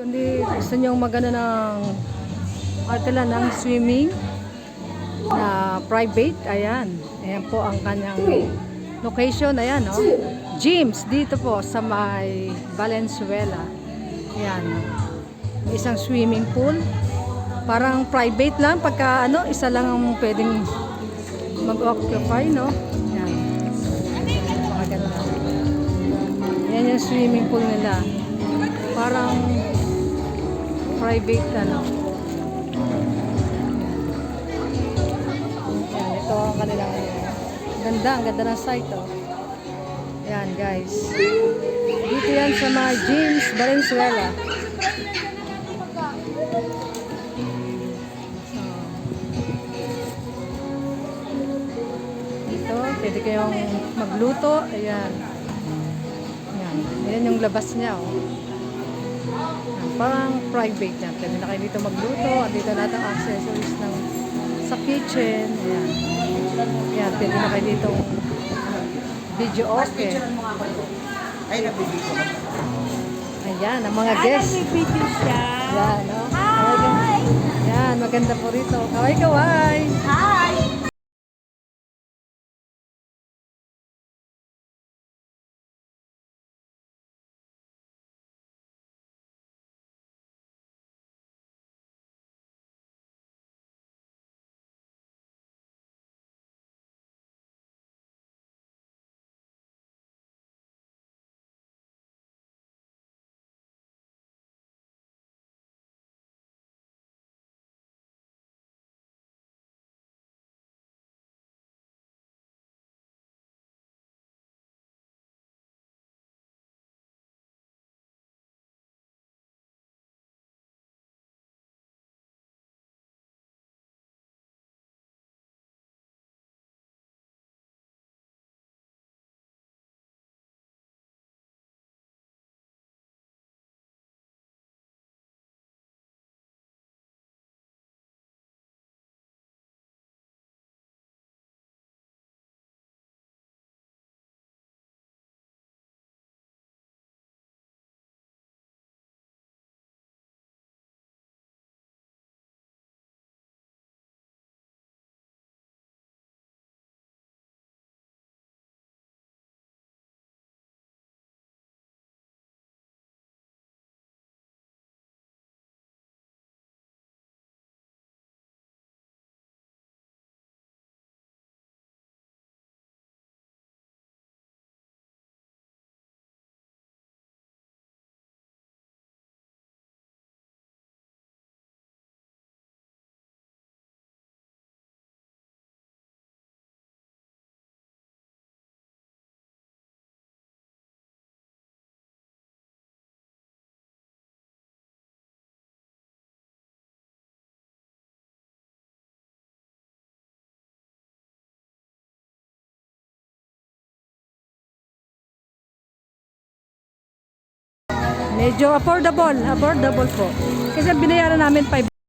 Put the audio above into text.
Kundi gusto nyo magano ng artila ng swimming na private, ayan. Ayan po ang kanyang location, ayan, no? Gyms dito po sa may Valenzuela. Ayan. Isang swimming pool. Parang private lang pagka ano, isa lang ang pwedeng mag-occupy, no? Ayan. Mga ganun. Yan yung swimming pool nila. Parang private ano. Yan, ito ang kanilang ganda, ang ganda ng site oh. Yan guys. Dito yan sa mga gyms, Valenzuela. Dito, pwede kayong magluto. Ayan. Ayan. Ayan yung labas niya oh. Parang private yan. Pwede na kayo dito magluto. Dito lahat ang accessories ng sa kitchen. Ayan. Ayan, pwede na kayo dito video okay. Ay, nabibig ko. Ayan, ang mga Ay, guests. nagbibideo siya. Ayan, no? Hi! Ayan, maganda po rito. Kaway-kaway. Hi! Medyo affordable. Affordable po. Kasi binayaran namin 5